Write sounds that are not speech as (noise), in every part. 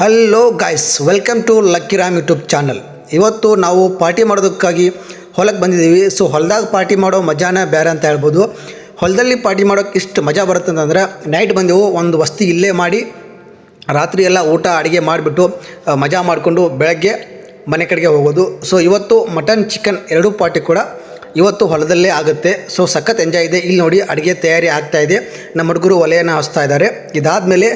Hello guys welcome to Lucky Ram YouTube channel ಇವತ್ತು ನಾವು party ಮಾಡೋದಕ್ಕಾಗಿ ಹೊಲಕ್ಕೆ ಬಂದಿದ್ದೀವಿ. ಸೊ ಹೊಲದಾಗ ಪಾರ್ಟಿ ಮಾಡೋ ಮಜಾನೇ ಬೇರೆ ಅಂತ ಹೇಳ್ಬೋದು. ಹೊಲದಲ್ಲಿ ಪಾರ್ಟಿ ಮಾಡೋಕ್ಕೆ ಇಷ್ಟು ಮಜಾ ಬರುತ್ತೆ ಅಂತಂದ್ರೆ ನೈಟ್ ಬಂದೆವು, ಒಂದು ವಸ್ತಿ ಇಲ್ಲೇ ಮಾಡಿ, ರಾತ್ರಿ ಎಲ್ಲ ಊಟ, ಅಡುಗೆ ಮಾಡಿಬಿಟ್ಟು ಮಜಾ ಮಾಡಿಕೊಂಡು ಬೆಳಗ್ಗೆ ಮನೆ ಕಡೆಗೆ ಹೋಗೋದು. ಸೊ ಇವತ್ತು ಮಟನ್ ಚಿಕನ್ ಎರಡೂ ಪಾರ್ಟಿ ಕೂಡ ಇವತ್ತು ಹೊಲದಲ್ಲೇ ಆಗುತ್ತೆ. ಸೊ ಸಖತ್ ಎಂಜಾಯ್ ಇದೆ. ಇಲ್ಲಿ ನೋಡಿ ಅಡುಗೆ ತಯಾರಿ ಆಗ್ತಾ ಇದೆ. ನಮ್ಮ ಹುಡುಗರು ಒಲೆಯನ್ನು ಹಚ್ತಾ ಇದ್ದಾರೆ. ಇದಾದಮೇಲೆ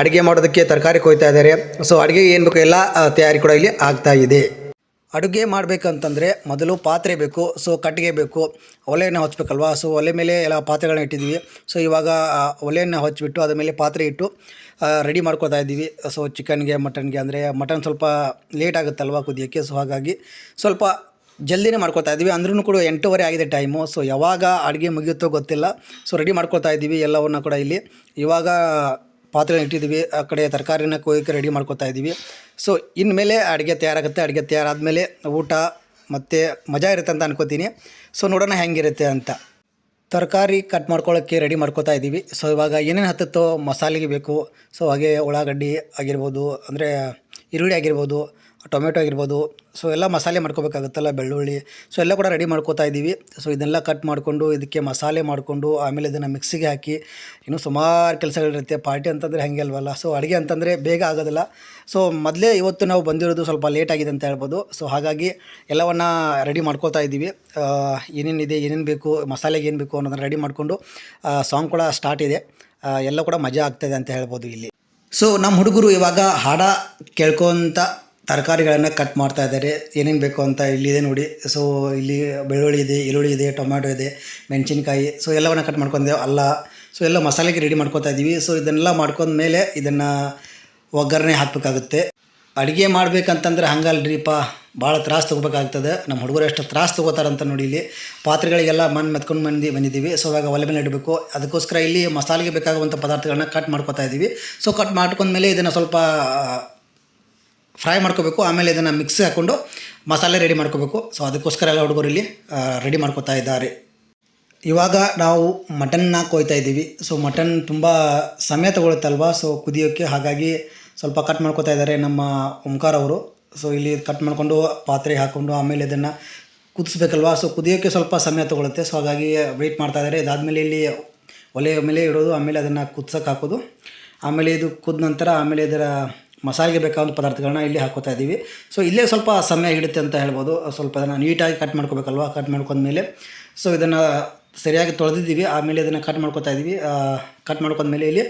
ಅಡುಗೆ ಮಾಡೋದಕ್ಕೆ ತರಕಾರಿ ಕೊಯ್ತಾ ಇದ್ದಾರೆ. ಸೊ ಅಡುಗೆ ಏನು ಬೇಕು ಎಲ್ಲ ತಯಾರಿ ಕೂಡ ಇಲ್ಲಿ ಆಗ್ತಾ ಇದೆ. ಅಡುಗೆ ಮಾಡಬೇಕಂತಂದರೆ ಮೊದಲು ಪಾತ್ರೆ ಬೇಕು. ಸೊ ಕಟ್ಟಿಗೆ ಬೇಕು. ಒಲೆಯನ್ನು ಹಚ್ಬೇಕಲ್ವಾ? ಸೊ ಒಲೆ ಮೇಲೆ ಎಲ್ಲ ಪಾತ್ರೆಗಳನ್ನ ಇಟ್ಟಿದ್ದೀವಿ. ಸೊ ಇವಾಗ ಒಲೆಯನ್ನು ಹಚ್ಚಿಬಿಟ್ಟು ಅದ್ರ ಮೇಲೆ ಪಾತ್ರೆ ಇಟ್ಟು ರೆಡಿ ಮಾಡ್ಕೊತಾ ಇದ್ದೀವಿ. ಸೊ ಚಿಕನ್ಗೆ ಮಟನ್ಗೆ ಅಂದರೆ ಮಟನ್ ಸ್ವಲ್ಪ ಲೇಟ್ ಆಗುತ್ತಲ್ವ ಕುದಿಯೋಕ್ಕೆ? ಸೊ ಹಾಗಾಗಿ ಸ್ವಲ್ಪ ಜಲ್ದಿನೇ ಮಾಡ್ಕೊತಾ ಇದ್ದೀವಿ. ಅಂದ್ರೂ ಕೂಡ ಎಂಟೂವರೆ ಆಗಿದೆ ಟೈಮು. ಸೊ ಯಾವಾಗ ಅಡುಗೆ ಮುಗಿಯುತ್ತೋ ಗೊತ್ತಿಲ್ಲ. ಸೊ ರೆಡಿ ಮಾಡ್ಕೊತಾ ಇದ್ದೀವಿ ಎಲ್ಲವನ್ನು ಕೂಡ ಇಲ್ಲಿ. ಇವಾಗ ಪಾತ್ರೆ ಇಟ್ಟಿದ್ದೀವಿ. ಆ ಕಡೆ ತರಕಾರಿನ ಕೊಯ್ಯಕ್ಕೆ ರೆಡಿ ಮಾಡ್ಕೊತಾ ಇದ್ದೀವಿ. ಸೊ ಇನ್ಮೇಲೆ ಅಡುಗೆ ತಯಾರಾಗುತ್ತೆ. ಅಡುಗೆ ತಯಾರಾದಮೇಲೆ ಊಟ ಮತ್ತು ಮಜಾ ಇರುತ್ತೆ ಅಂತ ಅನ್ಕೋತೀನಿ. ಸೊ ನೋಡೋಣ ಹೆಂಗಿರುತ್ತೆ ಅಂತ. ತರಕಾರಿ ಕಟ್ ಮಾಡ್ಕೊಳ್ಳೋಕ್ಕೆ ರೆಡಿ ಮಾಡ್ಕೊತಾ ಇದ್ದೀವಿ. ಸೊ ಇವಾಗ ಏನೇನು ಹತ್ತುತ್ತೋ ಮಸಾಲೆಗೆ ಬೇಕು. ಸೊ ಹಾಗೆ ಉಳ್ಳಾಗಡ್ಡಿ ಆಗಿರ್ಬೋದು, ಅಂದರೆ ಈರುಳ್ಳಿ ಆಗಿರ್ಬೋದು ಟೊಮೆಟೊ ಆಗಿರ್ಬೋದು ಸೊ ಎಲ್ಲ ಮಸಾಲೆ ಮಾಡ್ಕೋಬೇಕಾಗುತ್ತಲ್ಲ ಬೆಳ್ಳುಳ್ಳಿ ಸೊ ಎಲ್ಲ ಕೂಡ ರೆಡಿ ಮಾಡ್ಕೋತಾ ಇದ್ದೀವಿ. ಸೊ ಇದನ್ನೆಲ್ಲ ಕಟ್ ಮಾಡಿಕೊಂಡು ಇದಕ್ಕೆ ಮಸಾಲೆ ಮಾಡಿಕೊಂಡು ಆಮೇಲೆ ಇದನ್ನು ಮಿಕ್ಸಿಗೆ ಹಾಕಿ, ಇನ್ನೂ ಸುಮಾರು ಕೆಲಸಗಳಿರುತ್ತೆ ಪಾರ್ಟಿ ಅಂತಂದರೆ ಹಾಗೆ ಅಲ್ವಲ್ಲ? ಸೊ ಅಡುಗೆ ಅಂತಂದರೆ ಬೇಗ ಆಗೋದಿಲ್ಲ. ಸೊ ಮೊದಲೇ ಇವತ್ತು ನಾವು ಬಂದಿರೋದು ಸ್ವಲ್ಪ ಲೇಟ್ ಆಗಿದೆ ಅಂತ ಹೇಳ್ಬೋದು. ಸೊ ಹಾಗಾಗಿ ಎಲ್ಲವನ್ನು ರೆಡಿ ಮಾಡ್ಕೋತಾ ಇದ್ದೀವಿ. ಏನೇನಿದೆ, ಏನೇನು ಬೇಕು, ಮಸಾಲೆಗೆ ಏನು ಬೇಕು ಅನ್ನೋದನ್ನು ರೆಡಿ ಮಾಡಿಕೊಂಡು ಸಾಂಗ್ ಕೂಡ ಸ್ಟಾರ್ಟ್ ಇದೆ. ಎಲ್ಲ ಕೂಡ ಮಜಾ ಆಗ್ತದೆ ಅಂತ ಹೇಳ್ಬೋದು ಇಲ್ಲಿ. ಸೊ ನಮ್ಮ ಹುಡುಗರು ಇವಾಗ ಹಾಡ ಕೇಳ್ಕೊತ ತರಕಾರಿಗಳನ್ನು ಕಟ್ ಮಾಡ್ತಾ ಇದ್ದಾರೆ. ಏನೇನು ಬೇಕು ಅಂತ ಇಲ್ಲಿದೆ ನೋಡಿ. ಸೊ ಇಲ್ಲಿ ಬೆಳ್ಳುಳ್ಳಿ ಇದೆ, ಈರುಳ್ಳಿ ಇದೆ, ಟೊಮ್ಯಾಟೊ ಇದೆ, ಮೆಣಸಿನ್ಕಾಯಿ ಸೊ ಎಲ್ಲವನ್ನು ಕಟ್ ಮಾಡ್ಕೊಂಡೇವೆ. ಅಲ್ಲ ಸೊ ಎಲ್ಲ ಮಸಾಲೆಗೆ ರೆಡಿ ಮಾಡ್ಕೊತಾ ಇದ್ದೀವಿ. ಸೊ ಇದನ್ನೆಲ್ಲ ಮಾಡ್ಕೊಂಡ್ಮೇಲೆ ಇದನ್ನು ಒಗ್ಗರಣೆ ಹಾಕಬೇಕಾಗುತ್ತೆ. ಅಡುಗೆ ಮಾಡ್ಬೇಕಂತಂದ್ರೆ ಹಂಗಲ್ರಿಪ್ಪ, ಭಾಳ ತ್ರಾಸು ತೊಗೋಬೇಕಾಗ್ತದೆ. ನಮ್ಮ ಹುಡುಗರು ಎಷ್ಟು ತ್ರಾಸು ತೊಗೋತಾರಂತ ನೋಡಿ ಇಲ್ಲಿ. ಪಾತ್ರೆಗಳಿಗೆಲ್ಲ ಮಣ್ಣು ಮೆತ್ಕೊಂಡು ಬಂದು, ಬಂದಿದ್ದೀವಿ. ಸೊ ಇವಾಗ ಒಲೆ ಮೇಲೆ ಇಡಬೇಕು. ಅದಕ್ಕೋಸ್ಕರ ಇಲ್ಲಿ ಮಸಾಲೆಗೆ ಬೇಕಾಗುವಂಥ ಪದಾರ್ಥಗಳನ್ನ ಕಟ್ ಮಾಡ್ಕೊತಾ ಇದ್ದೀವಿ. ಸೊ ಕಟ್ ಮಾಡ್ಕೊಂಡ್ಮೇಲೆ ಇದನ್ನು ಸ್ವಲ್ಪ ಫ್ರೈ ಮಾಡ್ಕೋಬೇಕು, ಆಮೇಲೆ ಇದನ್ನು ಮಿಕ್ಸ್ ಹಾಕ್ಕೊಂಡು ಮಸಾಲೆ ರೆಡಿ ಮಾಡ್ಕೋಬೇಕು. ಸೊ ಅದಕ್ಕೋಸ್ಕರ ಎಲ್ಲ ಹುಡುಗರು ಇಲ್ಲಿ ರೆಡಿ ಮಾಡ್ಕೋತಾ ಇದ್ದಾರೆ. ಇವಾಗ ನಾವು ಮಟನ್ನ ಕೊಯ್ತಾ ಇದ್ದೀವಿ. ಸೊ ಮಟನ್ ತುಂಬ ಸಮಯ ತಗೊಳುತ್ತಲ್ವಾ? ಸೊ ಕುದಿಯೋಕ್ಕೆ ಹಾಗಾಗಿ ಸ್ವಲ್ಪ ಕಟ್ ಮಾಡ್ಕೋತಾ ಇದ್ದಾರೆ ನಮ್ಮ ಓಂಕಾರ ಅವರು. ಸೊ ಇಲ್ಲಿ ಕಟ್ ಮಾಡಿಕೊಂಡು ಪಾತ್ರೆ ಹಾಕ್ಕೊಂಡು ಆಮೇಲೆ ಇದನ್ನು ಕುದಿಸ್ಬೇಕಲ್ವಾ? ಸೊ ಕುದಿಯೋಕ್ಕೆ ಸ್ವಲ್ಪ ಸಮಯ ತೊಗೊಳುತ್ತೆ. ಸೊ ಹಾಗಾಗಿ ವೆಯ್ಟ್ ಮಾಡ್ತಾ ಇದ್ದಾರೆ. ಇದಾದಮೇಲೆ ಇಲ್ಲಿ ಒಲೆ ಮೇಲೆ ಇಡೋದು, ಆಮೇಲೆ ಅದನ್ನು ಕುದ್ಸಕ್ಕೆ ಹಾಕೋದು. ಆಮೇಲೆ ಇದು ಕುದ ನಂತರ ಆಮೇಲೆ ಇದರ ಮಸಾಲೆಗೆ ಬೇಕಾದ ಪದಾರ್ಥಗಳನ್ನ ಇಲ್ಲಿ ಹಾಕೋತಾ ಇದ್ದೀವಿ. ಸೊ ಇಲ್ಲೇ ಸ್ವಲ್ಪ ಸಮಯ ಹಿಡುತ್ತೆ ಅಂತ ಹೇಳ್ಬೋದು. ಸ್ವಲ್ಪ ಅದನ್ನು ನೀಟಾಗಿ ಕಟ್ ಮಾಡ್ಕೋಬೇಕಲ್ವ? ಕಟ್ ಮಾಡ್ಕೊಂಡ್ಮೇಲೆ. ಸೊ ಇದನ್ನು ಸರಿಯಾಗಿ ತೊಳೆದಿದ್ದೀವಿ. ಆಮೇಲೆ ಇದನ್ನು ಕಟ್ ಮಾಡ್ಕೋತಾ ಇದ್ದೀವಿ. ಕಟ್ ಮಾಡ್ಕೊಂಡ್ಮೇಲೆ ಇಲ್ಲಿ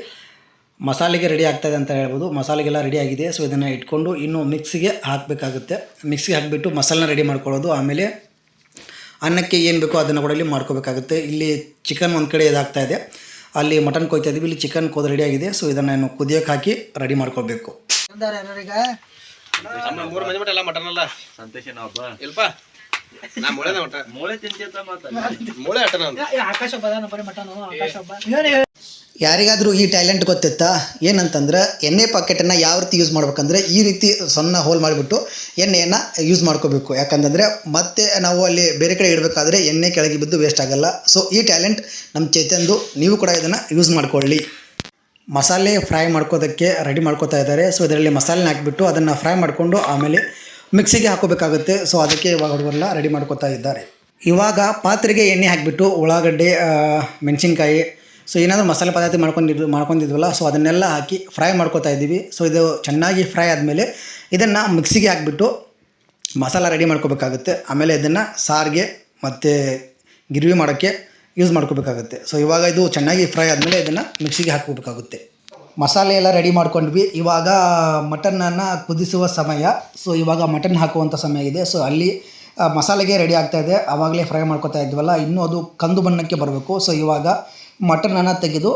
ಮಸಾಲೆಗೆ ರೆಡಿ ಆಗ್ತಾಯಿದೆ ಅಂತ ಹೇಳ್ಬೋದು. ಮಸಾಲೆಗೆಲ್ಲ ರೆಡಿ ಆಗಿದೆ. ಸೊ ಇದನ್ನು ಇಟ್ಕೊಂಡು ಇನ್ನು ಮಿಕ್ಸಿಗೆ ಹಾಕಬೇಕಾಗುತ್ತೆ. ಮಿಕ್ಸಿಗೆ ಹಾಕಿಬಿಟ್ಟು ಮಸಾಲೆನ ರೆಡಿ ಮಾಡ್ಕೊಳ್ಳೋದು. ಆಮೇಲೆ ಅನ್ನಕ್ಕೆ ಏನು ಬೇಕೋ ಅದನ್ನು ಕೂಡ ಇಲ್ಲಿ ಮಾಡ್ಕೋಬೇಕಾಗುತ್ತೆ. ಇಲ್ಲಿ ಚಿಕನ್ ಒಂದು ಕಡೆ ಇದಾಗ್ತಾ ಇದೆ. ಅಲ್ಲಿ ಮಟನ್ ಕೊಯ್ತಾ ಇದ್ದೀವಿ. ಇಲ್ಲಿ ಚಿಕನ್ ಕೋದು ರೆಡಿಯಾಗಿದೆ ಸೊ ಇದನ್ನು ನಾನು ಕುದಿಯೋಕೆ ಹಾಕಿ ರೆಡಿ ಮಾಡ್ಕೋಬೇಕು ನಮ್ಮ ಮೂರು ಮಂದಿ ಮಟ್ಟ ಎಲ್ಲ ಮಟನ್ ಅಲ್ಲ. ಸಂತೋಷನ ಹಬ್ಬ. ಇಲ್ಪ ನಾ ಮೂಳೆನ ಮಟ ಮೂಳೆ ತಿಂತಿಂತ ಮಾತ ಮೂಳೆ ಅಟನ ಅಂತ ಯಾರಿಗಾದರೂ ಈ ಟ್ಯಾಲೆಂಟ್ ಗೊತ್ತಿತ್ತಾ? ಏನಂತಂದ್ರೆ ಎಣ್ಣೆ ಪಾಕೆಟನ್ನು ಯಾವ ರೀತಿ ಯೂಸ್ ಮಾಡ್ಬೇಕಂದ್ರೆ ಈ ರೀತಿ ಸಣ್ಣ ಹೋಲ್ ಮಾಡಿಬಿಟ್ಟು ಎಣ್ಣೆಯನ್ನ ಯೂಸ್ ಮಾಡ್ಕೋಬೇಕು. ಯಾಕಂತಂದ್ರೆ ಮತ್ತೆ ನಾವು ಅಲ್ಲಿ ಬೇರೆ ಕಡೆ ಇಡಬೇಕಾದ್ರೆ ಎಣ್ಣೆ ಕೆಳಗೆ ಬಿದ್ದು ವೇಸ್ಟ್ ಆಗಲ್ಲ. ಸೊ ಈ ಟ್ಯಾಲೆಂಟ್ ನಮ್ಮ ಚೈತನ್ದು ನೀವು ಕೂಡ ಇದನ್ನ ಯೂಸ್ ಮಾಡ್ಕೊಳ್ಳಿ. ಮಸಾಲೆ ಫ್ರೈ ಮಾಡ್ಕೋದಕ್ಕೆ ರೆಡಿ ಮಾಡ್ಕೋತಾ ಇದ್ದಾರೆ. ಸೊ ಇದರಲ್ಲಿ ಮಸಾಲೆನ ಹಾಕಿಬಿಟ್ಟು ಅದನ್ನು ಫ್ರೈ ಮಾಡಿಕೊಂಡು ಆಮೇಲೆ ಮಿಕ್ಸಿಗೆ ಹಾಕೋಬೇಕಾಗುತ್ತೆ ಸೊ ಅದಕ್ಕೆ ಇವಾಗ ಹುಡುಗರೆಲ್ಲ ರೆಡಿ ಮಾಡ್ಕೋತಾ ಇದ್ದಾರೆ. ಇವಾಗ ಪಾತ್ರೆಗೆ ಎಣ್ಣೆ ಹಾಕಿಬಿಟ್ಟು ಉಳ್ಳಾಗಡ್ಡೆ ಮೆಣಸಿನ್ಕಾಯಿ ಸೊ ಏನಾದರೂ ಮಸಾಲೆ ಪದಾರ್ಥ ಮಾಡ್ಕೊಂಡಿದ್ದು ಮಾಡ್ಕೊಂಡಿದ್ವಲ್ಲ ಸೊ ಅದನ್ನೆಲ್ಲ ಹಾಕಿ ಫ್ರೈ ಮಾಡ್ಕೋತಾ ಇದ್ದೀವಿ. ಸೊ ಇದು ಚೆನ್ನಾಗಿ ಫ್ರೈ ಆದಮೇಲೆ ಇದನ್ನು ಮಿಕ್ಸಿಗೆ ಹಾಕಿಬಿಟ್ಟು ಮಸಾಲ ರೆಡಿ ಮಾಡ್ಕೋಬೇಕಾಗುತ್ತೆ. ಆಮೇಲೆ ಇದನ್ನು ಸಾರಿಗೆ ಮತ್ತು, ಗಿರ್ವಿ ಮಾಡೋಕ್ಕೆ ಯೂಸ್ ಮಾಡ್ಕೋಬೇಕಾಗುತ್ತೆ. ಸೊ ಇವಾಗ ಇದು ಚೆನ್ನಾಗಿ ಫ್ರೈ ಆದಮೇಲೆ ಇದನ್ನು ಮಿಕ್ಸಿಗೆ ಹಾಕೋಬೇಕಾಗುತ್ತೆ ಮಸಾಲೆ ಎಲ್ಲ ರೆಡಿ ಮಾಡ್ಕೊಂಡ್ವಿ. ಇವಾಗ ಮಟನನ್ನು ಕುದಿಸುವ ಸಮಯ. ಸೊ ಇವಾಗ ಮಟನ್ ಹಾಕುವಂಥ ಸಮಯ ಇದೆ. ಸೊ ಅಲ್ಲಿ ಮಸಾಲೆಗೆ ರೆಡಿ ಆಗ್ತಾ ಇದೆ. ಆವಾಗಲೇ ಫ್ರೈ ಮಾಡ್ಕೊತಾ ಇದ್ವಲ್ಲ, ಇನ್ನೂ ಅದು ಕಂದು ಬಣ್ಣಕ್ಕೆ ಬರಬೇಕು. ಸೊ ಇವಾಗ ಮಟನನ್ನು ತೆಗೆದು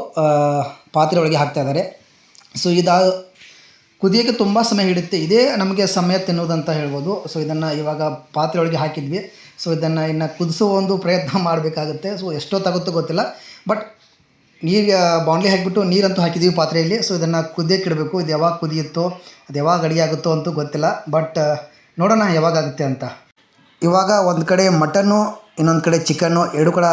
ಪಾತ್ರೆ ಒಳಗೆ ಹಾಕ್ತಾ ಇದ್ದಾರೆ. ಸೊ ಇದಾ, ಕುದಿಯೋಕ್ಕೆ ತುಂಬ ಸಮಯ ಹಿಡಿಯುತ್ತೆ. ಇದೇ ನಮಗೆ ಸಮಯ ತಿನ್ನೋದಂತ ಹೇಳ್ಬೋದು. ಸೊ ಇದನ್ನು ಇವಾಗ ಪಾತ್ರೆ ಒಳಗೆ ಹಾಕಿದ್ವಿ. ಸೊ ಇದನ್ನು ಇನ್ನು ಕುದಿಸೋ ಒಂದು ಪ್ರಯತ್ನ ಮಾಡಬೇಕಾಗುತ್ತೆ. ಸೊ ಎಷ್ಟೊತ್ತಾಗುತ್ತೋ ಗೊತ್ತಿಲ್ಲ. ಬಟ್ ನೀರು ಬಾಂಡ್ಲಿ ಹಾಕಿಬಿಟ್ಟು ನೀರಂತೂ ಹಾಕಿದ್ದೀವಿ ಪಾತ್ರೆಯಲ್ಲಿ. ಸೊ ಇದನ್ನು ಕುದಿಯೋಕೆ ಇಡಬೇಕು. ಇದು ಯಾವಾಗ ಕುದಿಯುತ್ತೋ, ಅದು ಯಾವಾಗ ಅಡಿಗೆ ಆಗುತ್ತೋ ಅಂತೂ ಗೊತ್ತಿಲ್ಲ. ಬಟ್ ನೋಡೋಣ ಯಾವಾಗ ಆಗುತ್ತೆ ಅಂತ. ಇವಾಗ ಒಂದು ಕಡೆ ಮಟನ್ನು, ಇನ್ನೊಂದು ಕಡೆ ಚಿಕನ್ನು, ಎರಡು ಕಡೆ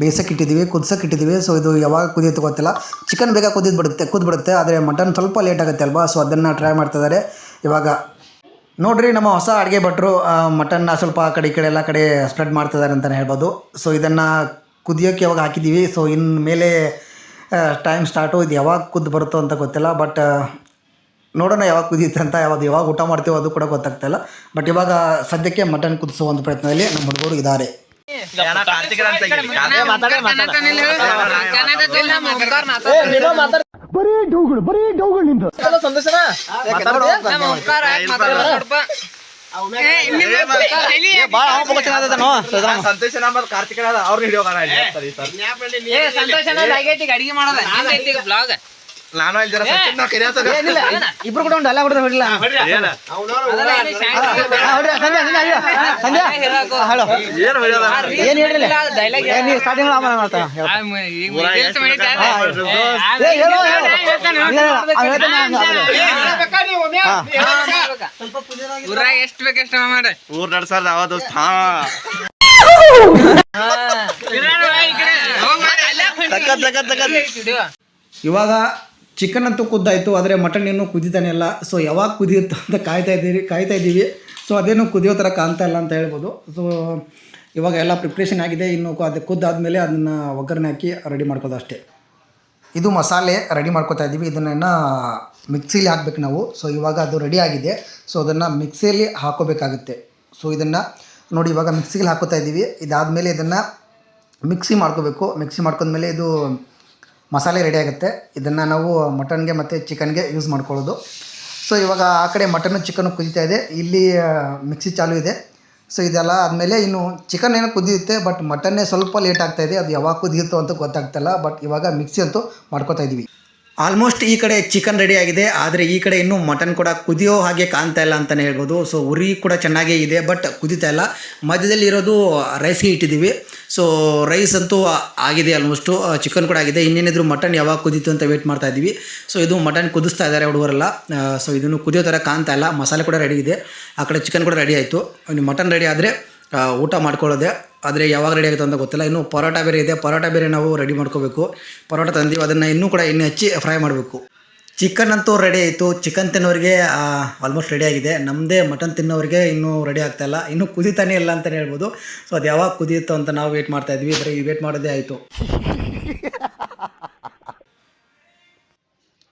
ಬೇಯಿಸೋಕೆ ಇಟ್ಟಿದ್ದೀವಿ ಕುದಿಸೋಕೆ ಇಟ್ಟಿದ್ದೀವಿ ಸೊ ಇದು ಯಾವಾಗ ಕುದಿಯುತ್ತೆ ಗೊತ್ತಿಲ್ಲ. ಚಿಕನ್ ಬೇಗ ಕುದಿದ್ಬಿಡುತ್ತೆ ಕುದ್ಬಿಡುತ್ತೆ. ಆದರೆ ಮಟನ್ ಸ್ವಲ್ಪ ಲೇಟ್ ಆಗುತ್ತೆ ಅಲ್ವಾ? ಸೊ ಅದನ್ನು ಟ್ರೈ ಮಾಡ್ತಿದ್ದಾರೆ ಇವಾಗ ನೋಡ್ರಿ ನಮ್ಮ ಹೊಸ ಅಡುಗೆ ಭಟ್ರು ಮಟನ್ನ ಸ್ವಲ್ಪ ಆ ಕಡೆ ಈ ಕಡೆ ಎಲ್ಲ ಕಡೆ ಸ್ಪ್ರೆಡ್ ಮಾಡ್ತಿದ್ದಾರೆ ಅಂತಲೇ ಹೇಳ್ಬೋದು. ಸೊ ಇದನ್ನು ಕುದಿಯೋಕ್ಕೆ ಯಾವಾಗ ಹಾಕಿದ್ದೀವಿ? ಸೊ ಇನ್ನು ಮೇಲೆ ಟೈಮ್ ಸ್ಟಾರ್ಟು ಇದು ಯಾವಾಗ ಕುದ್ದು ಬರುತ್ತೋ ಅಂತ ಗೊತ್ತಿಲ್ಲ ಬಟ್ ನೋಡೋಣ ಯಾವಾಗ ಕುದಿಯುತ್ತೆ ಅಂತ ಯಾವಾಗ ಯಾವಾಗ ಊಟ ಮಾಡ್ತೀವೋ ಅದು ಕೂಡ ಗೊತ್ತಾಗ್ತಾಯಿಲ್ಲ ಬಟ್ ಇವಾಗ ಸದ್ಯಕ್ಕೆ ಮಟನ್ ಕುದಿಸೋ ಒಂದು ಪ್ರಯತ್ನದಲ್ಲಿ ನಮ್ಮ ಹುಡುಗರು ಇದ್ದಾರೆ. ಸಂತೋಷ ಬರೀ ಕಾರ್ತಿಕ ಅವ್ರನ್ನ ಹಿಡಿಯೋಣ ಅಡಿಗೆ ಮಾಡೋದ. ಬ್ಲಾಗ್. ನಾನು ಇಲ್ಲಿ ಜರ ಸಚಿನ್ ನಾವು ಕರಿಯತ್ತದ ಇಬ್ರು ಕೂಡ ಒಂದು ಅಲ್ಲ ಹೊಡೆದ್ರೆ ಹೊಡಿಲ್ಲ ಏನ? ಹೇಳಿಲ್ಲ ನೀವು ಸ್ಟಾರ್ಟಿಂಗ್ ಆಮೇಲೆ. ಊರಾಗ ಎಷ್ಟು ಬೇಕಷ್ಟ ಮಾಡಿ. ಊರ್ ನಡ್ಸಾರ್ದ ಅವ ದೋಸ್ತ ಹಾ. ಇವಾಗ ಚಿಕನ್ ಅಂತೂ ಕುದ್ದಾಯಿತು, ಆದರೆ ಮಟನ್ ಇನ್ನೂ ಕುದಿತಾನೆ ಇಲ್ಲ. ಸೊ ಯಾವಾಗ ಕುದಿಯುತ್ತೆ ಅಂತ ಕಾಯ್ತಾ ಇದ್ದೀರಿ ಕಾಯ್ತಾ ಇದ್ದೀವಿ. ಸೊ ಅದೇನು ಕುದಿಯೋ ಥರ ಕಾಣ್ತಾ ಇಲ್ಲ ಅಂತ ಹೇಳ್ಬೋದು. ಸೊ ಇವಾಗ ಎಲ್ಲ ಪ್ರಿಪ್ರೇಷನ್ ಆಗಿದೆ. ಇನ್ನು ಅದು ಕುದ್ದಾದಮೇಲೆ ಅದನ್ನು ಒಗ್ಗರಣೆ ಹಾಕಿ ರೆಡಿ ಮಾಡ್ಕೋದು ಅಷ್ಟೇ. ಇದು ಮಸಾಲೆ ರೆಡಿ ಮಾಡ್ಕೋತಾ ಇದ್ದೀವಿ. ಇದನ್ನೆಲ್ಲ ಮಿಕ್ಸಿಲಿ ಹಾಕ್ಬೇಕು ನಾವು. ಸೊ ಇವಾಗ ಅದು ರೆಡಿ ಆಗಿದೆ. ಸೊ ಅದನ್ನು ಮಿಕ್ಸಿಯಲ್ಲಿ ಹಾಕೋಬೇಕಾಗುತ್ತೆ. ಸೊ ಇದನ್ನು ನೋಡಿ, ಇವಾಗ ಮಿಕ್ಸಿಗೆ ಹಾಕೋತಾ ಇದ್ದೀವಿ. ಇದಾದಮೇಲೆ ಇದನ್ನು ಮಿಕ್ಸಿ ಮಾಡ್ಕೋಬೇಕು. ಮಿಕ್ಸಿ ಮಾಡ್ಕೊಂಡ್ಮೇಲೆ ಇದು ಮಸಾಲೆ ರೆಡಿ ಆಗುತ್ತೆ. ಇದನ್ನು ನಾವು ಮಟನ್ಗೆ ಮತ್ತು ಚಿಕನ್ಗೆ ಯೂಸ್ ಮಾಡ್ಕೊಳ್ಳೋದು. ಸೊ ಇವಾಗ ಆ ಕಡೆ ಮಟನ್ನು ಚಿಕನ್ನು ಕುದೀತಾ ಇದೆ. ಇಲ್ಲಿ ಮಿಕ್ಸಿ ಚಾಲು ಇದೆ. ಸೊ ಇದೆಲ್ಲ ಆದಮೇಲೆ ಇನ್ನು ಚಿಕನ್ ಏನೋ ಕುದಿಯುತ್ತೆ ಬಟ್ ಮಟನ್ನೇ ಸ್ವಲ್ಪ ಲೇಟ್ ಆಗ್ತಾ ಇದೆ. ಅದು ಯಾವಾಗ ಕುದಿಯುತ್ತೋ ಅಂತ ಗೊತ್ತಾಗ್ತಲ್ಲ. ಬಟ್ ಇವಾಗ ಮಿಕ್ಸಿ ಅಂತೂ ಮಾಡ್ಕೋತಾ ಇದ್ದೀವಿ ಆಲ್ಮೋಸ್ಟ್ ಈ ಕಡೆ ಚಿಕನ್ ರೆಡಿ ಆಗಿದೆ. ಆದರೆ ಈ ಕಡೆ ಇನ್ನೂ ಮಟನ್ ಕೂಡ ಕುದಿಯೋ ಹಾಗೆ ಕಾಣ್ತಾ ಇಲ್ಲ ಅಂತಲೇ ಹೇಳ್ಬೋದು. ಸೊ ಉರಿ ಕೂಡ ಚೆನ್ನಾಗೇ ಇದೆ ಬಟ್ ಕುದಿತಾ ಇಲ್ಲ. ಮಧ್ಯದಲ್ಲಿ ಇರೋದು ರೈಸ್ಗೆ ಇಟ್ಟಿದ್ದೀವಿ. ಸೊ ರೈಸ್ ಅಂತೂ ಆಗಿದೆ ಆಲ್ಮೋಸ್ಟು ಚಿಕನ್ ಕೂಡ ಆಗಿದೆ. ಇನ್ನೇನಿದ್ರು ಮಟನ್ ಯಾವಾಗ ಕುದೀತು ಅಂತ ವೇಟ್ ಮಾಡ್ತಾ ಇದ್ದೀವಿ. ಸೊ ಇದು ಮಟನ್ ಕುದಿಸ್ತಾ ಇದ್ದಾರೆ ಹುಡುಗರೆಲ್ಲ. ಸೊ ಇದನ್ನು ಕುದಿಯೋ ಥರ ಕಾಣ್ತಾ ಇಲ್ಲ. ಮಸಾಲೆ ಕೂಡ ರೆಡಿ ಇದೆ. ಆ ಕಡೆ ಚಿಕನ್ ಕೂಡ ರೆಡಿ ಆಯಿತು. ಇನ್ನು ಮಟನ್ ರೆಡಿ ಆದರೆ ಊಟ ಮಾಡ್ಕೊಳ್ಳೋದೆ. ಆದರೆ ಯಾವಾಗ ರೆಡಿ ಆಗುತ್ತೆ ಅಂತ ಗೊತ್ತಿಲ್ಲ. ಇನ್ನು ಪರೋಟ ಬೇರೆ ಇದೆ. ಪರೋಟ ಬೇರೆ ನಾವು ರೆಡಿ ಮಾಡ್ಕೋಬೇಕು. ಪರೋಟ ತಂದೀವಿ. ಅದನ್ನು ಇನ್ನೂ ಕೂಡ ಎಣ್ಣೆ ಹಚ್ಚಿ ಫ್ರೈ ಮಾಡಬೇಕು. ಚಿಕನ್ ಅಂತೂ ರೆಡಿ ಆಯಿತು. ಚಿಕನ್ ತಿನ್ನೋರಿಗೆ ಆಲ್ಮೋಸ್ಟ್ ರೆಡಿ ಆಗಿದೆ. ನಮ್ಮದೇ ಮಟನ್ ತಿನ್ನೋರಿಗೆ ಇನ್ನೂ ರೆಡಿ ಆಗ್ತಾ ಇಲ್ಲ. ಇನ್ನೂ ಕುದಿತಾನೇ ಇಲ್ಲ ಅಂತಲೇ ಹೇಳ್ಬೋದು. ಸೊ ಅದು ಯಾವಾಗ ಕುದಿಯುತ್ತೋ ಅಂತ ನಾವು ವೇಟ್ ಮಾಡ್ತಾ ಇದ್ವಿ. ಬರೀ ವೇಟ್ ಮಾಡೋದೇ ಆಯಿತು.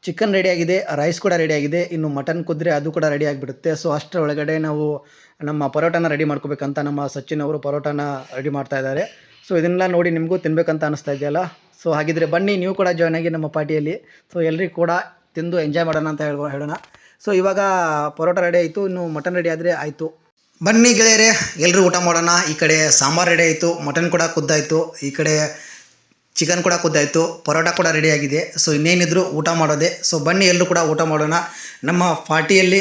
ಚಿಕನ್ ರೆಡಿ ಆಗಿದೆ. ರೈಸ್ ಕೂಡ ರೆಡಿ ಆಗಿದೆ. ಇನ್ನು ಮಟನ್ ಕುದ್ರೆ ಅದು ಕೂಡ ರೆಡಿ ಆಗಿಬಿಡುತ್ತೆ. ಸೊ ಅಷ್ಟರ ಒಳಗಡೆ ನಾವು ನಮ್ಮ ಪರೋಟಾನ ರೆಡಿ ಮಾಡ್ಕೋಬೇಕಂತ ನಮ್ಮ ಸಚಿನ್ ಅವರು ಪರೋಟಾನ ರೆಡಿ ಮಾಡ್ತಾ ಇದ್ದಾರೆ. ಸೊ ಇದನ್ನೆಲ್ಲ ನೋಡಿ ನಿಮಗೂ ತಿನ್ಬೇಕಂತ ಅನಿಸ್ತಾ ಇದೆಯಲ್ಲ? ಸೊ ಹಾಗಿದ್ರೆ ಬನ್ನಿ, ನೀವು ಕೂಡ ಜಾಯ್ನ್ ಆಗಿ ನಮ್ಮ ಪಾರ್ಟಿಯಲ್ಲಿ ಸೊ ಎಲ್ಲರಿಗೂ ಕೂಡ ತಿಂದು ಎಂಜಾಯ್ ಮಾಡೋಣ ಅಂತ ಹೇಳ್ಬೋ ಹೇಳೋಣ. ಸೊ ಇವಾಗ ಪರೋಟ ರೆಡಿ ಆಯಿತು, ಇನ್ನು ಮಟನ್ ರೆಡಿ ಆದರೆ ಆಯಿತು. ಬನ್ನಿ ಗೆಳೆಯರೇ ಎಲ್ಲರೂ ಊಟ ಮಾಡೋಣ. ಈ ಕಡೆ ಸಾಂಬಾರು ರೆಡಿ ಆಯಿತು ಮಟನ್ ಕೂಡ ಕುದ್ದಾಯಿತು. ಈ ಕಡೆ ಚಿಕನ್ ಕೂಡ ಕುದ್ದಾಯಿತು, ಪರೋಟ ಕೂಡ ರೆಡಿಯಾಗಿದೆ ಸೊ ಇನ್ನೇನಿದ್ರು ಊಟ ಮಾಡೋದೆ. ಸೊ ಬನ್ನಿ ಎಲ್ಲರೂ ಕೂಡ ಊಟ ಮಾಡೋಣ. ನಮ್ಮ ಪಾರ್ಟಿಯಲ್ಲಿ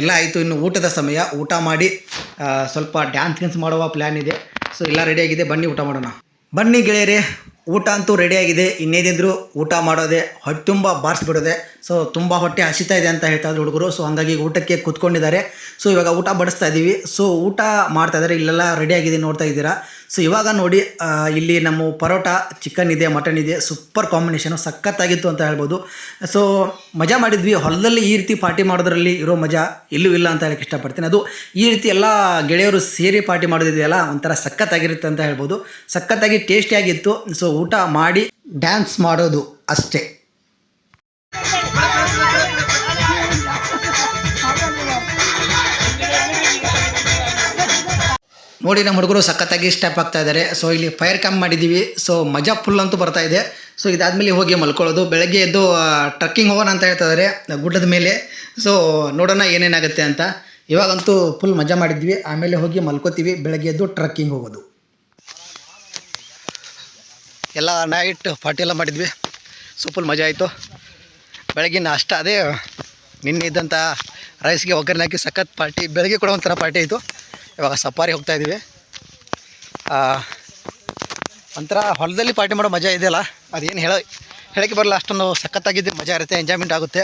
ಎಲ್ಲ ಆಯಿತು. ಇನ್ನು ಊಟದ ಸಮಯ. ಊಟ ಮಾಡಿ ಸ್ವಲ್ಪ ಡ್ಯಾನ್ಸ್ ಗಿನ್ಸ್ ಮಾಡುವ ಪ್ಲ್ಯಾನ್ ಇದೆ. ಸೊ ಎಲ್ಲ ರೆಡಿಯಾಗಿದೆ ಬನ್ನಿ ಊಟ ಮಾಡೋಣ. ಬನ್ನಿ ಗೆಳೆಯರೇ ಊಟ ಅಂತೂ ರೆಡಿಯಾಗಿದೆ ಇನ್ನೇನಿದ್ರು ಊಟ ಮಾಡೋದೆ ಹೊಟ್ಟೆ ತುಂಬ ಬಾರಿಸ್ಬಿಡೋದೆ. ಸೊ ತುಂಬ ಹೊಟ್ಟೆ ಹಸಿತಾ ಇದೆ ಅಂತ ಹೇಳ್ತಾ ಇದ್ರು ಹುಡುಗರು. ಸೊ ಹಾಗಾಗಿ ಊಟಕ್ಕೆ ಕೂತ್ಕೊಂಡಿದ್ದಾರೆ. ಸೊ ಇವಾಗ ಊಟ ಬಡಿಸ್ತಾ ಇದ್ದೀವಿ ಸೊ ಊಟ ಮಾಡ್ತಾ ಇದ್ದಾರೆ ಇಲ್ಲೆಲ್ಲ ರೆಡಿಯಾಗಿದೆ ನೋಡ್ತಾ ಇದ್ದೀರಾ? ಸೊ ಇವಾಗ ನೋಡಿ ಇಲ್ಲಿ ನಮ್ಮ ಪರೋಟ ಚಿಕನ್ ಇದೆ ಮಟನ್ ಇದೆ ಸೂಪರ್ ಕಾಂಬಿನೇಷನು ಸಖತ್ತಾಗಿತ್ತು ಅಂತ ಹೇಳ್ಬೋದು. ಸೊ ಮಜಾ ಮಾಡಿದ್ವಿ. ಹೊಲದಲ್ಲಿ ಈ ರೀತಿ ಪಾರ್ಟಿ ಮಾಡೋದ್ರಲ್ಲಿ ಇರೋ ಮಜಾ ಎಲ್ಲೂ ಇಲ್ಲ ಅಂತ ಹೇಳಕ್ಕೆ ಇಷ್ಟಪಡ್ತೀನಿ. ಅದು ಈ ರೀತಿ ಎಲ್ಲ ಗೆಳೆಯರು ಸೇರಿ ಪಾರ್ಟಿ ಮಾಡೋದಿದೆಯಲ್ಲ, ಒಂಥರ ಸಖತ್ತಾಗಿರುತ್ತೆ ಅಂತ ಹೇಳ್ಬೋದು. ಸಖತ್ತಾಗಿ ಟೇಸ್ಟಿಯಾಗಿತ್ತು ಸೊ ಊಟ ಮಾಡಿ ಡ್ಯಾನ್ಸ್ ಮಾಡೋದು ಅಷ್ಟೇ. ನೋಡಿ, ನಮ್ಮ ಹುಡುಗರು ಸಖತ್ತಾಗಿ ಸ್ಟೆಪ್ ಆಗ್ತಾ ಇದ್ದಾರೆ. ಸೊ ಇಲ್ಲಿ ಫೈರ್ ಕ್ಯಾಂಪ್ ಮಾಡಿದ್ದೀವಿ. ಸೊ ಮಜಾ ಫುಲ್ ಅಂತೂ ಬರ್ತಾ ಇದೆ. ಸೊ ಇದಾದಮೇಲೆ ಹೋಗಿ ಮಲ್ಕೊಳ್ಳೋದು. ಬೆಳಗ್ಗೆ ಎದ್ದು ಟ್ರಕ್ಕಿಂಗ್ ಹೋಗೋಣ ಅಂತ ಹೇಳ್ತಾ ಇದ್ದಾರೆ. ಗುಡ್ಡದ ಮೇಲೆ. ಸೊ ನೋಡೋಣ ಏನೇನಾಗುತ್ತೆ ಅಂತ. ಇವಾಗಂತೂ ಫುಲ್ ಮಜಾ ಮಾಡಿದ್ವಿ ಆಮೇಲೆ ಹೋಗಿ ಮಲ್ಕೋತೀವಿ. ಬೆಳಗ್ಗೆ ಎದ್ದು ಟ್ರಕ್ಕಿಂಗ್ ಹೋಗೋದು. ಎಲ್ಲ ನೈಟ್ ಪಾರ್ಟಿ ಎಲ್ಲ ಮಾಡಿದ್ವಿ. ಸೊ ಫುಲ್ ಮಜಾ ಆಯಿತು. ಬೆಳಗ್ಗೆ ಅಷ್ಟ ಅದೇ, ನಿನ್ನೆ ಇದ್ದಂಥ ರೈಸ್ಗೆ ಒಗ್ಗರಣೆ ಹಾಕಿ ಸಖತ್ ಪಾರ್ಟಿ ಬೆಳಗ್ಗೆ ಕೂಡ ಒಂಥರ ಪಾರ್ಟಿ ಆಯಿತು. ಇವಾಗ ಸಫಾರಿ ಹೋಗ್ತಾ ಇದ್ದೀವಿ. ಒಂಥರ ಹೊಲದಲ್ಲಿ ಪಾರ್ಟಿ ಮಾಡೋ ಮಜಾ ಇದೆಯಲ್ಲ? ಅದೇನು ಹೇಳ, ಹೇಳೋಕ್ಕೆ ಬರಲ್ಲ, ಅಷ್ಟೊಂದು ಸಖತ್ತಾಗಿದ್ದು ಮಜಾ ಇರುತ್ತೆ ಎಂಜಾಯ್ಮೆಂಟ್ ಆಗುತ್ತೆ.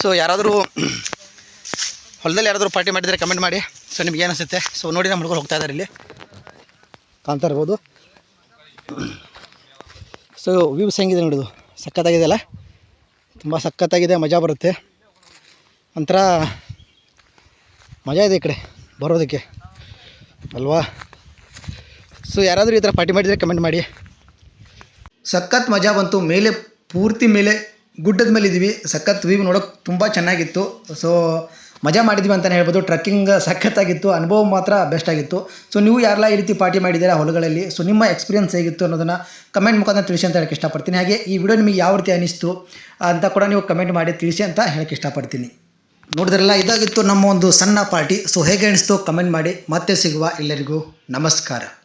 ಸೊ ಯಾರಾದರೂ (clears throat) ಹೊಲದಲ್ಲಿ ಯಾರಾದರೂ ಪಾರ್ಟಿ ಮಾಡಿದರೆ ಕಮೆಂಟ್ ಮಾಡಿ. ಸೊ ನಿಮ್ಗೆ ಏನು ಅನಿಸುತ್ತೆ? ಸೊ ನೋಡಿ ನಮ್ಮ ಹುಡುಗರು ಹೋಗ್ತಾ ಇದ್ದಾರೆ ಇಲ್ಲಿ. ಕಾಣ್ತಾ ಇರ್ಬೋದು. (clears throat) ಸೊ ವ್ಯೂಸ್ ಹೆಂಗಿದೆ ನೋಡೋದು ಸಖತ್ತಾಗಿದೆ ಅಲ್ಲ? ತುಂಬ ಸಖತ್ತಾಗಿದೆ, ಮಜಾ ಬರುತ್ತೆ. ಒಂಥರ ಮಜಾ ಇದೆ ಈ ಕಡೆ, ಬರೋದಕ್ಕೆ. ಅಲ್ವಾ? ಸೊ ಯಾರಾದರೂ ಈ ಥರ ಪಾರ್ಟಿ ಮಾಡಿದರೆ ಕಮೆಂಟ್ ಮಾಡಿ. ಸಖತ್ ಮಜಾ ಬಂತು. ಮೇಲೆ ಪೂರ್ತಿ ಮೇಲೆ ಗುಡ್ಡದ ಮೇಲೆ ಇದ್ದೀವಿ. ಸಖತ್ ವ್ಯೂ ನೋಡೋಕೆ ತುಂಬ ಚೆನ್ನಾಗಿತ್ತು. ಸೊ ಮಜಾ ಮಾಡಿದ್ವಿ ಅಂತಲೇ ಹೇಳ್ಬೋದು. ಟ್ರಕ್ಕಿಂಗ್ ಸಖತ್ತಾಗಿತ್ತು. ಅನುಭವ ಮಾತ್ರ ಬೆಸ್ಟ್ ಆಗಿತ್ತು. ಸೊ ನೀವು ಯಾರೆಲ್ಲ ಈ ರೀತಿ ಪಾರ್ಟಿ ಮಾಡಿದ್ದೀರಾ ಹೊಲಗಳಲ್ಲಿ? ಸೊ ನಿಮ್ಮ ಎಕ್ಸ್ಪೀರಿಯನ್ಸ್ ಹೇಗಿತ್ತು ಅನ್ನೋದನ್ನು ಕಮೆಂಟ್ ಮುಖಾಂತರ ತಿಳಿಸಿ ಅಂತ ಹೇಳಕ್ಕೆ ಇಷ್ಟಪಡ್ತೀನಿ. ಹಾಗೆ ಈ ವಿಡಿಯೋ ನಿಮಗೆ ಯಾವ ರೀತಿ ಅನಿಸ್ತು ಅಂತ ಕೂಡ ನೀವು ಕಮೆಂಟ್ ಮಾಡಿ ತಿಳಿಸಿ ಅಂತ ಹೇಳಕ್ಕೆ ಇಷ್ಟಪಡ್ತೀನಿ. ನೋಡಿದ್ರಲ್ಲ, ಇದಾಗಿತ್ತು ನಮ್ಮ ಒಂದು ಸಣ್ಣ ಪಾರ್ಟಿ. ಸೊ ಹೇಗೆ ಅನಿಸ್ತು? ಕಮೆಂಟ್ ಮಾಡಿ. ಮತ್ತೆ ಸಿಗುವ ಎಲ್ಲರಿಗೂ ನಮಸ್ಕಾರ.